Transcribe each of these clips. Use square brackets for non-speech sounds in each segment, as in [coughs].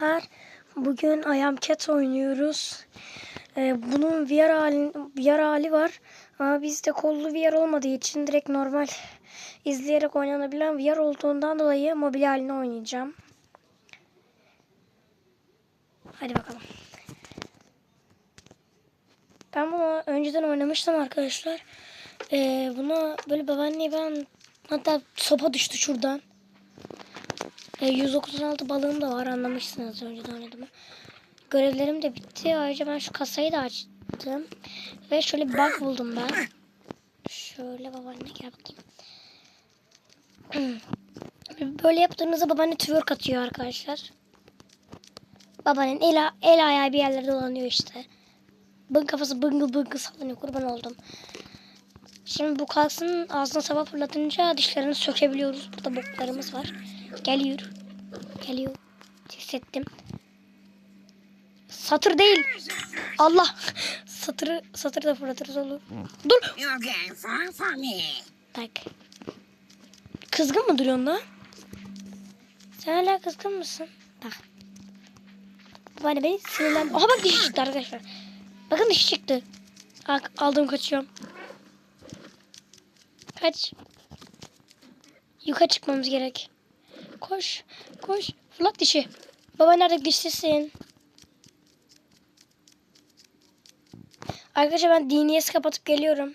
Arkadaşlar, Bugün I Am Cat oynuyoruz. Ee, bunun VR hali, VR hali var. Ama bizde kollu VR olmadığı için direkt normal izleyerek oynanabilen VR olduğundan dolayı mobil halini oynayacağım. Hadi bakalım. Ben bunu önceden oynamıştım arkadaşlar. Ee, buna böyle babaanne ben hatta sopa düştü şuradan. E, 196 balığım da var anlamışsınız önceden oynadım. Görevlerim de bitti. Ayrıca ben şu kasayı da açtım. Ve şöyle bir bug buldum ben. Şöyle babaanne gel bakayım. [clears throat] Böyle yaptığınızda babaanne twerk atıyor arkadaşlar. Babaannenin el, el ayağı bir yerlerde dolanıyor işte. Bın kafası bıngıl bıngıl sallanıyor kurban oldum. Şimdi bu kalsın ağzına sabah fırlatınca dişlerini sökebiliyoruz. Burada boklarımız var. Geliyor. Geliyor. Hissettim. Satır değil. Allah. Satırı satır da fırlatırız olur. Dur. Bak. Kızgın mı duruyorsun lan? Sen hala kızgın mısın? Bak. Babaanne beni sinirlen... Aha bak dişi çıktı arkadaşlar. Bakın dişi çıktı. Bak aldım kaçıyorum. Kaç. Yukarı çıkmamız gerek. Koş. Koş. Fırlat dişi. Baba nerede dişlisin? Arkadaşlar ben DNS kapatıp geliyorum.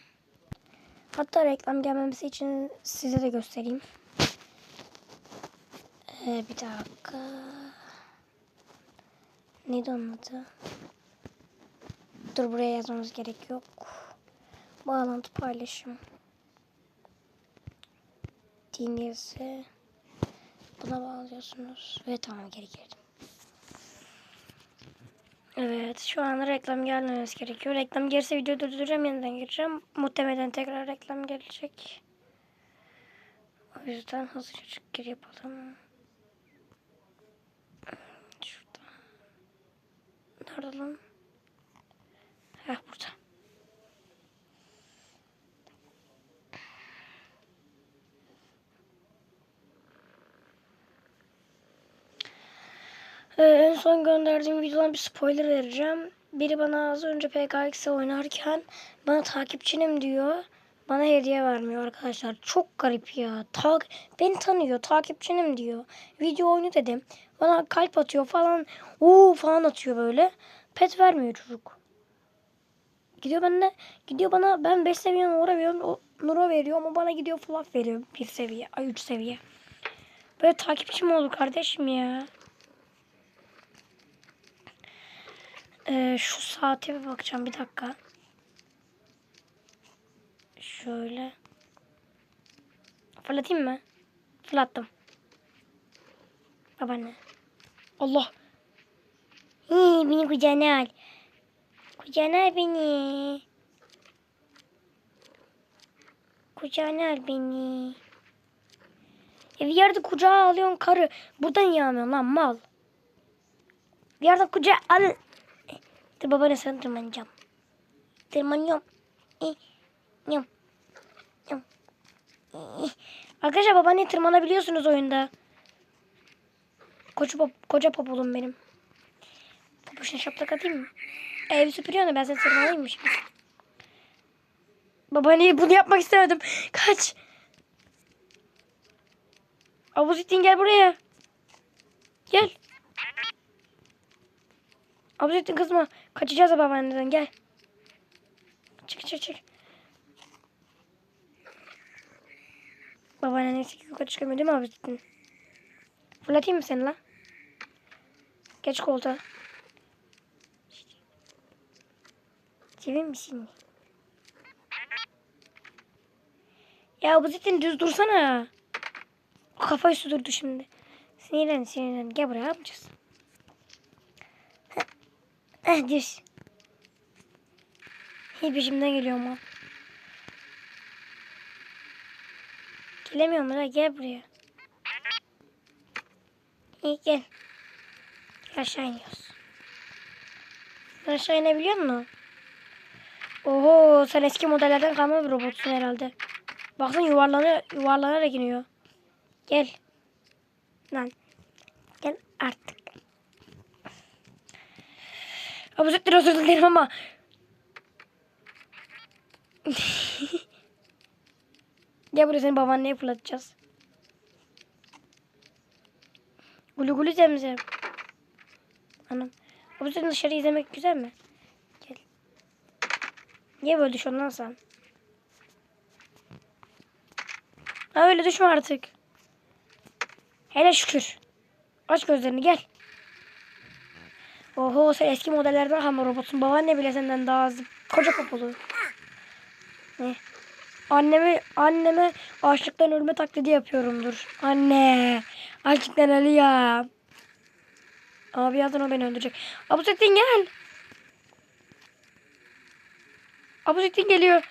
Hatta reklam gelmemesi için size de göstereyim. Ee, bir dakika. Neydi onun? Dur buraya yazmamız gerek yok. Bağlantı paylaşım. DNS'e buna bağlıyorsunuz ve tamam geri girdim. Evet şu an reklam gelmemesi gerekiyor. Reklam gelirse videoyu durduracağım yeniden gireceğim. Muhtemelen tekrar reklam gelecek. O yüzden hızlıca çık gir yapalım. Şurada. Nerede lan? Heh burada. Ee, en son gönderdiğim videodan bir spoiler vereceğim. Biri bana az önce PKX oynarken bana takipçinim diyor. Bana hediye vermiyor arkadaşlar. Çok garip ya. Tak beni tanıyor. Takipçinim diyor. Video oyunu dedim. Bana kalp atıyor falan. Uuu falan atıyor böyle. Pet vermiyor çocuk. Gidiyor bana gidiyor bana ben 5 seviye Nura veriyorum. O, Nura veriyor ama bana gidiyor fluff veriyor. 1 seviye. Ay 3 seviye. Böyle takipçi mi olur kardeşim ya? Ee, şu saate bir bakacağım bir dakika. Şöyle. Fırlatayım mı? Fırlattım. Babaanne. Allah. Hii, beni kucağına al. Kucağına al beni. Kucağına al beni. Ya bir yerde kucağa alıyorsun karı. Buradan yağmıyorsun lan mal. Bir yerde kucağa al. Dur babaanne sana tırmanacağım. Tırmanıyorum. Yum, yum. Arkadaşlar babaanne tırmanabiliyorsunuz oyunda. Koca, pop, koca popolum benim. Popuşuna şaplak atayım mı? Ev süpürüyorsun da ben seni tırmalayayım mı şimdi? Babaanne bunu yapmak istemedim. Kaç. Abuzettin gel buraya. Gel. Abuzettin kızma. Kaçacağız babaanneden gel. Çık çık çık. Babaanne neyse ki yukarı çıkamıyor değil mi Abuzettin? Fırlatayım mı seni lan? Geç koltuğa. Sevin misin? Ya Abuzettin düz dursana. Kafa üstü durdu şimdi. Sinirlen sinirlen. Gel buraya yapacağız. Eh düz. İyi peşimden geliyor ama. Gelemiyorum lan gel buraya. İyi gel. Aşağı iniyoruz. Aşağı inebiliyor musun? Oho sen eski modellerden kalma bir robotsun herhalde. Baksana yuvarlanıyor, yuvarlanarak iniyor. Gel. Lan. Gel artık. Abuzettin özür dilerim ama. [laughs] Gel buraya seni babaanneye fırlatacağız. Gulu gulu zemzem. Anam. Abuzettin dışarı izlemek güzel mi? Gel. Niye böyle düşüyorsun lan sen? Ha öyle düşme artık. Hele şükür. Aç gözlerini gel. Oho sen eski modellerden ama robotsun. Babaanne bile senden daha az. Koca popolu. Ne? Anneme, anneme açlıktan ölme taklidi yapıyorumdur. Anne. Açlıktan ölüyorum. Ama birazdan o beni öldürecek. Abuzettin gel. Abuzettin geliyor.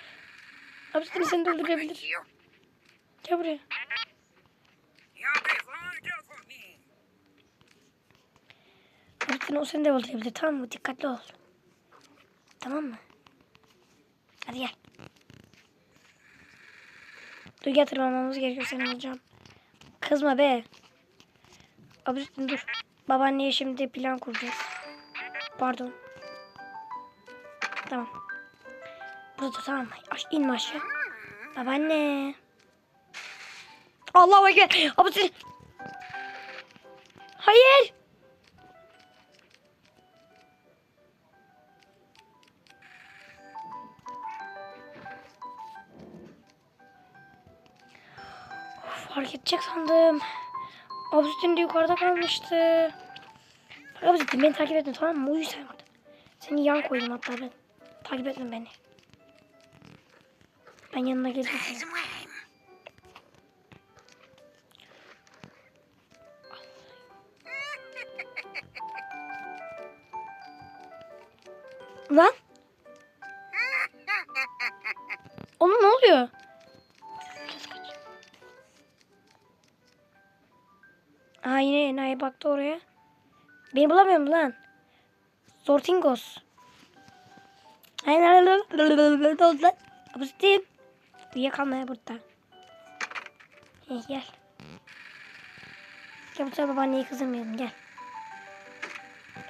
Abuzettin seni de öldürebilir. Gel buraya. Abuzettin o seni de öldürebilir. Tamam mı? Dikkatli ol. Tamam mı? Hadi gel. Dur gel tırmanmamız gerekiyor seni alacağım. Kızma be. Abuzettin dur. Babaanneye şimdi plan kuracağız. Pardon. Tamam. Burada tamam mı? Aş, inme aşağı. Babaanne. Allahu Ekber. Abuzettin. Hayır. Fark edecek sandım. Abuzettin de yukarıda kalmıştı. Abuzettin beni takip etme tamam mı? Uyu sen. Seni yan koydum hatta ben. Takip etme beni. Ben yanına geldim. Aa yine enayi baktı oraya. Beni bulamıyor mu lan? Zortingos. Abuzettin. Uyuyakalmaya burada. Hey, gel. Gel bu sefer babaanneyi kızdırmayalım gel.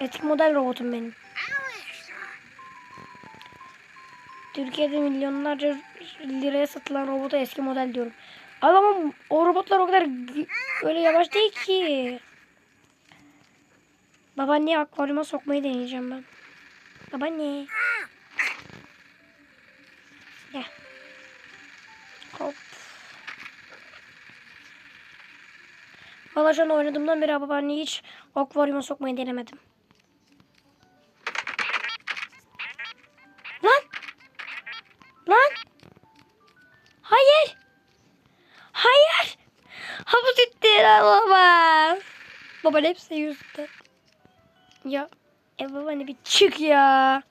Etik model robotum benim. Türkiye'de milyonlarca liraya satılan robota eski model diyorum. Ama o robotlar o kadar öyle yavaş değil ki. Babaanneye akvaryuma sokmayı deneyeceğim ben. Babaanne. Gel. Hop. Valla şu an oynadığımdan beri babaanneyi hiç akvaryuma sokmayı denemedim. Baba hepsi yüzde. Ya. E baba ne bir çık ya.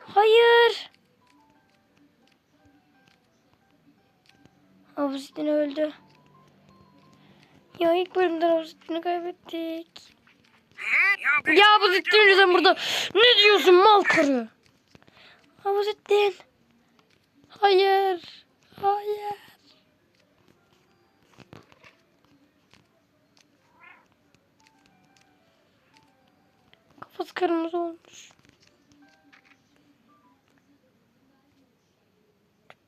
Hayır. Havuzittin öldü. Ya ilk bölümden Havuzittin'i kaybettik. Ya Havuzittin sen burada ne diyorsun mal karı? Havuzittin. Hayır. Hayır. Kafası kırmızı olmuş.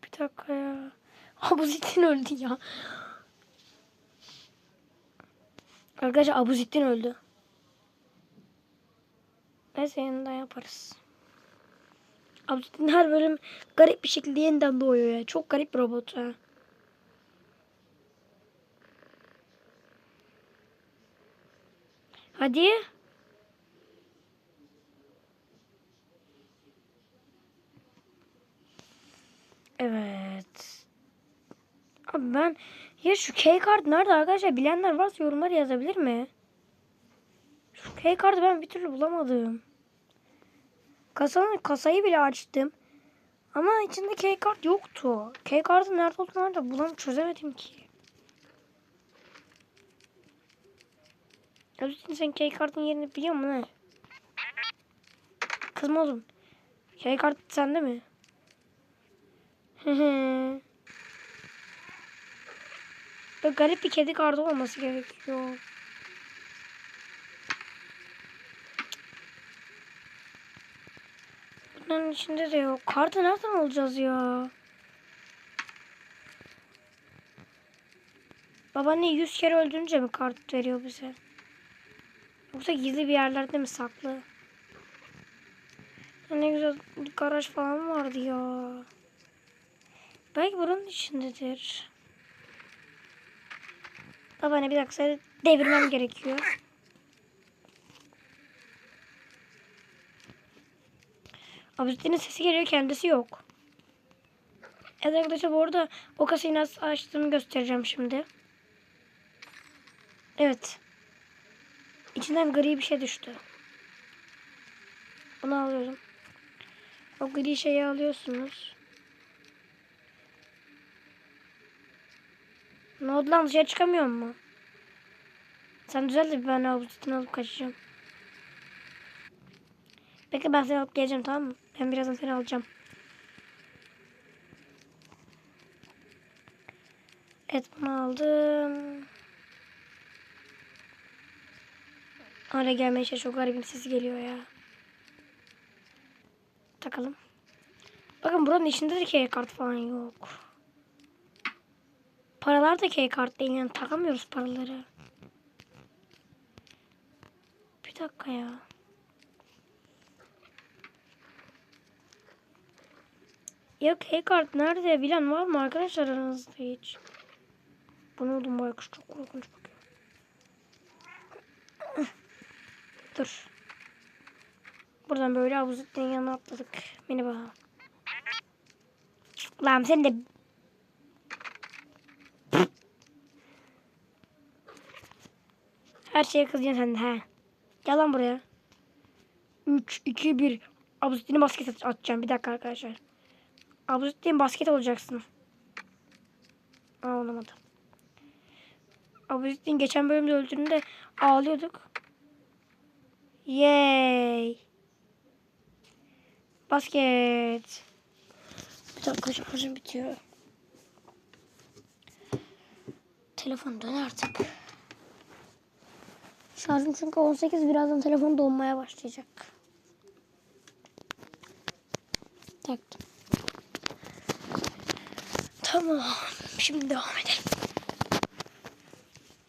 Bir dakika ya. [laughs] Abuzittin öldü ya. Arkadaşlar Abuzittin öldü. Neyse yeniden yaparız. Abuzittin her bölüm garip bir şekilde yeniden doğuyor ya. Çok garip bir robot ha. Hadi. Evet. Abi ben ya şu key kart nerede arkadaşlar? Bilenler varsa yorumlar yazabilir mi? Şu key kartı ben bir türlü bulamadım. Kasanın kasayı bile açtım. Ama içinde key kart yoktu. Key kartın nerede olduğunu da bulam çözemedim ki. Özgün sen key kartın yerini biliyor musun ne? Kızma. Key kart sende mi? Böyle garip bir kedi kartı olması gerekiyor. Bunun içinde de yok. Kartı nereden alacağız ya? Babaanne 100 kere öldürünce mi kart veriyor bize? Yoksa gizli bir yerlerde mi saklı? Ne güzel garaj falan vardı ya. Belki buranın içindedir. Babaanne bir dakika devirmem gerekiyor. Abidinin sesi geliyor kendisi yok. Evet arkadaşlar bu arada o kasayı nasıl açtığımı göstereceğim şimdi. Evet. İçinden gri bir şey düştü. Bunu alıyorum. O gri şeyi alıyorsunuz. Ne oldu lan dışarı çıkamıyor mu? Sen düzel de ben abidini alıp kaçacağım. Bekle ben seni alıp geleceğim tamam mı? Ben birazdan seni alacağım. Evet bunu aldım. Hala gelmeye çalışıyor. Çok garibim sesi geliyor ya. Takalım. Bakın buranın içinde de key kart falan yok. Paralar da key kart değil yani takamıyoruz paraları. Bir dakika ya. Ya key kart nerede bilen var mı arkadaşlar aranızda hiç? Bu ne oldu çok korkunç bakıyor. Dur. Buradan böyle havuzun yanına atladık. Bak. Lan sen de Her şeye kızacaksın sen he. Gel lan buraya. 3, 2, 1. Abuzittin'i basket at- atacağım. Bir dakika arkadaşlar. Abuzittin basket olacaksın. Aa olamadı. Abuzittin geçen bölümde öldüğünde ağlıyorduk. Yay. Basket. Bir dakika şarjım bitiyor. Telefon dön artık. Şarjım çünkü 18 birazdan telefon donmaya başlayacak. Taktım. Tamam. Şimdi devam edelim.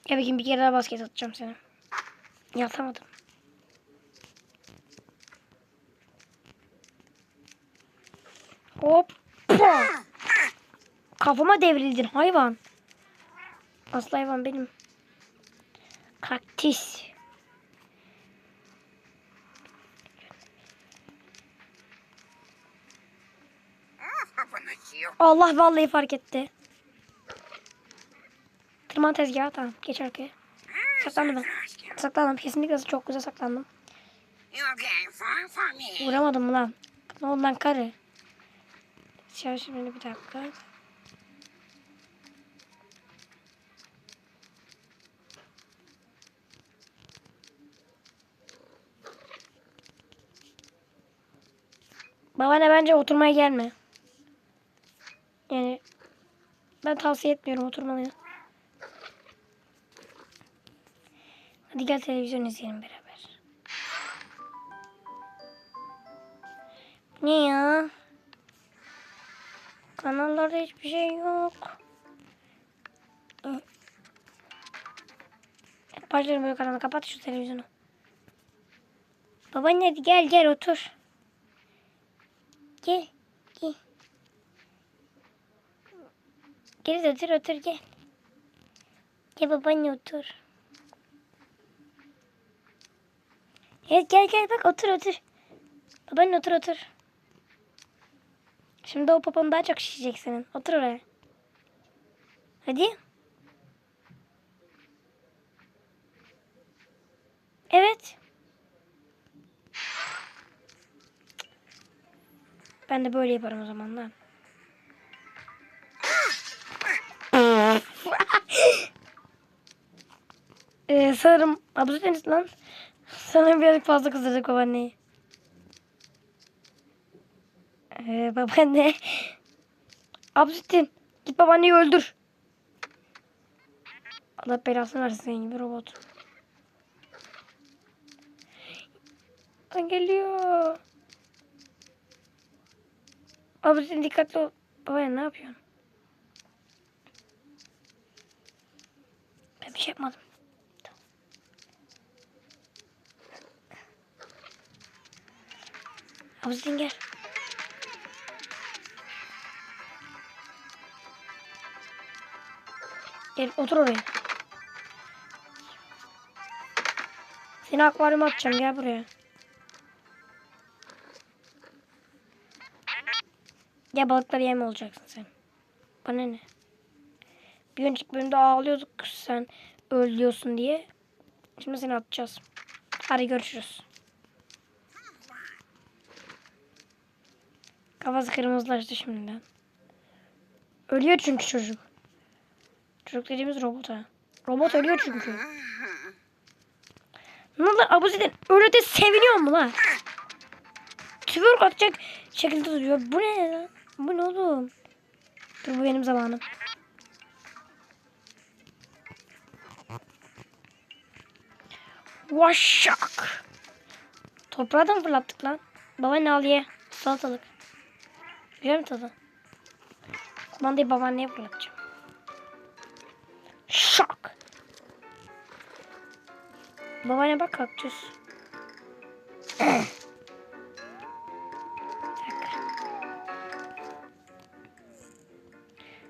Ya bakayım bir kere daha basket atacağım seni. Ya atamadım. Hop. [coughs] Kafama devrildin hayvan. Aslı hayvan benim. Kaktüs. Ah, yiyor. Allah vallahi fark etti. Tırman tezgahı tamam. Geç arkaya. Saklandım ben. Saklandım. Kesinlikle çok güzel saklandım. Vuramadım lan? Ne oldu lan karı? Şöyle şimdi bir dakika. Babaanne bence oturmaya gelme. Yani ben tavsiye etmiyorum oturmanı. Hadi gel televizyon izleyelim beraber. Ne ya? Kanallarda hiçbir şey yok. Başlarım böyle kanalı. Kapat şu televizyonu. Babaanne hadi gel gel otur. Gel. Gel otur otur gel. Gel babaanne otur. Evet gel gel bak otur otur. Babaanne otur otur. Şimdi o popon daha çok şişecek senin. Otur oraya. Hadi. Evet. Ben de böyle yaparım o zaman lan. Ee, sanırım abdest deniz lan. Sanırım birazcık fazla kızdırdık babaanneyi. Ee, babaanne. Abdestin. Git babaanneyi öldür. Allah belasını versin senin gibi robot. Lan geliyor. Sen dikkatli ol. Baba ne yapıyorsun? Ben bir şey yapmadım. Abi sen gel. Gel otur oraya. Seni akvaryuma atacağım gel buraya. Ya balıkları yem olacaksın sen. Bana ne? Bir önceki bölümde ağlıyorduk sen ölüyorsun diye. Şimdi seni atacağız. Hadi görüşürüz. Kafası kırmızılaştı şimdiden. Ölüyor çünkü çocuk. Çocuk dediğimiz robot ha. Robot ölüyor çünkü. Ne oldu abuziden öyle de seviniyor mu lan? Twerk atacak şekilde duruyor. Bu ne lan? Bu ne oğlum? Dur bu benim zamanım. Vaşak. Toprağı da mı fırlattık lan? Baba ne al ye? Salatalık. Güzel mi tadı? Kumandayı babaanneye fırlatacağım. Şak. Babaanne bak kaktüs.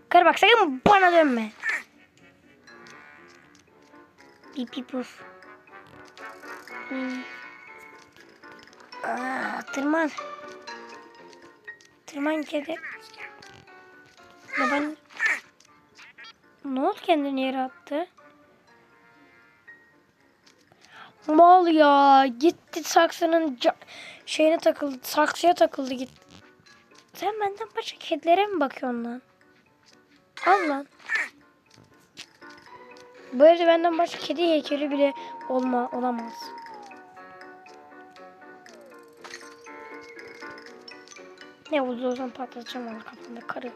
Karı bak sakın bana dönme. Bip bip puf. Hmm. Aa, tırman. Tırman kedi. Baban... Ne oldu kendini yere attı? Mal ya. Gitti saksının şeyine takıldı. Saksıya takıldı git. Sen benden başka kedilere mi bakıyorsun lan? Al lan. Bu evde benden başka kedi heykeli bile olma olamaz. Ne oldu o zaman patlatacağım onu kafamda karı.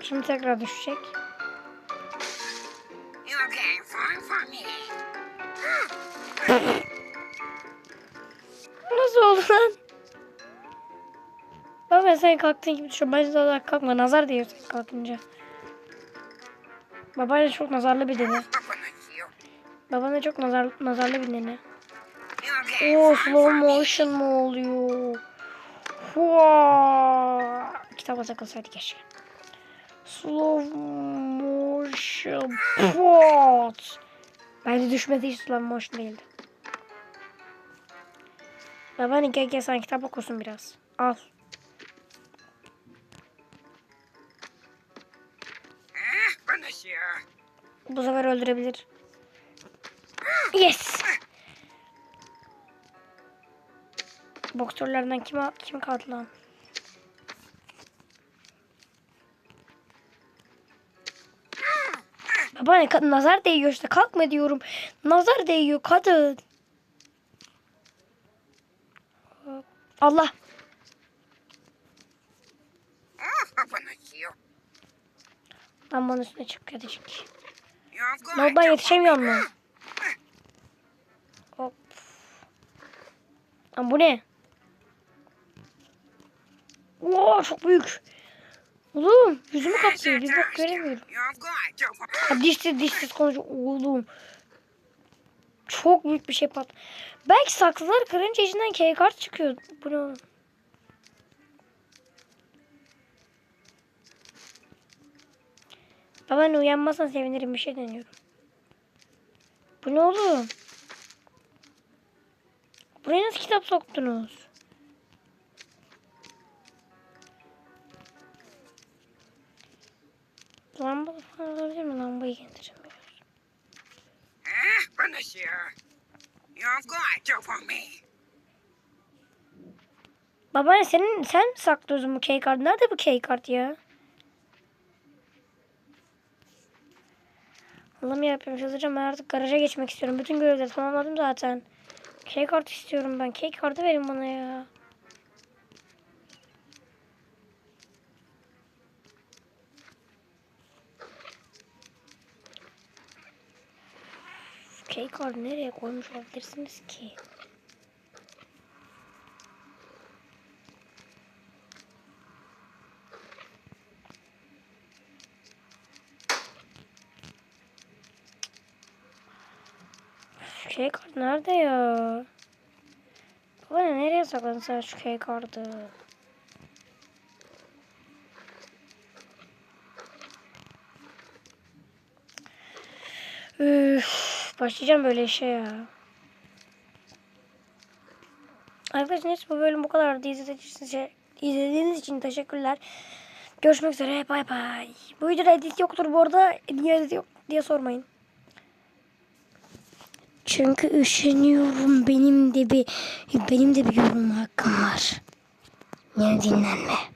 Şimdi tekrar düşecek. Nasıl oldu lan? Baba ben sen kalktığın gibi düşüyorum. Bence daha kalkma. Nazar değiyor sen kalkınca. Babayla çok nazarlı bir dede. Up on the hill. Baban da çok nazar, nazarlı bir nene. Far slow motion mu oluyor? Hua! Kitaba takılsaydı keşke. Slow motion pot. Bence düşmedi hiç slow motion değildi. Baban gel gel sen kitap okusun biraz. Al. Ah, shore. Bu sefer öldürebilir. Yes. Boksörlerden kim kim kaldı lan? Baba ne kadın nazar değiyor işte kalkma diyorum. Nazar değiyor kadın. Allah. Ah. Ben bunun üstüne çık kedicik. To yetişemiyor mu? Hop. Lan bu ne? Oo çok büyük. Oğlum yüzümü kapsıyor. Bir bak göremiyorum. Ha, dişsiz dişsiz konuşuyor. Oğlum. Çok büyük bir şey pat. Belki saksılar kırınca içinden kart çıkıyor. Bu ne oğlum? Babaanne uyanmazsan sevinirim bir şey deniyorum. Bu ne oğlum? Buraya nasıl kitap soktunuz? Lamba falan olabilir mi? Lambayı getirin biraz. Ah, on the shore. You're going to for me. Babaanne senin sen mi saklıyorsun bu key? Nerede bu key ya? Allah'ım yarabbim çalışacağım ben artık garaja geçmek istiyorum. Bütün görevleri tamamladım zaten. Key istiyorum ben. Key verin bana ya. Kekor nereye koymuş olabilirsiniz ki? Kekor nerede ya? Baba nereye sakladın sen şu kekordu? Üff. Başlayacağım böyle işe ya. Arkadaşlar neyse bu bölüm bu kadar. İzlediğiniz için, teşekkürler. Görüşmek üzere. Bay bay. Bu videoda edit yoktur bu arada. Niye edit yok diye sormayın. Çünkü üşeniyorum. Benim de bir benim de bir yorum hakkım var. Yani dinlenme.